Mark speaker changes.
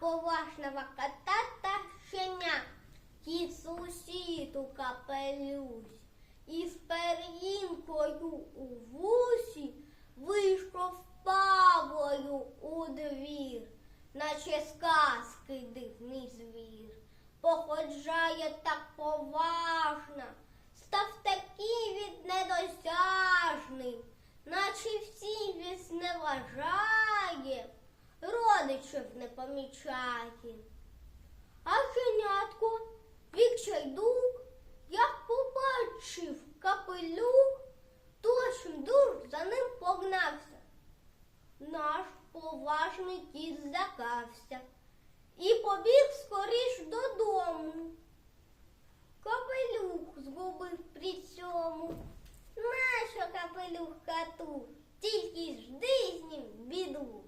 Speaker 1: поважного кота та щеня. Кіт сусід у капелюсь, із пер'їнкою у вусі вийшов павою у двір, наче сказки дивний звір. Походжає так поважно, став такий від недосяжний, наче всі зневажає, родичів не помічає. А женятко вік чайдук, як побачив капелюк, точно дур за ним погнався. Наш поважний кіт злякався і побіг скоріш додому. Капелюх згубив при цьому. Нащо капелюх коту? Тільки жди з ним біду.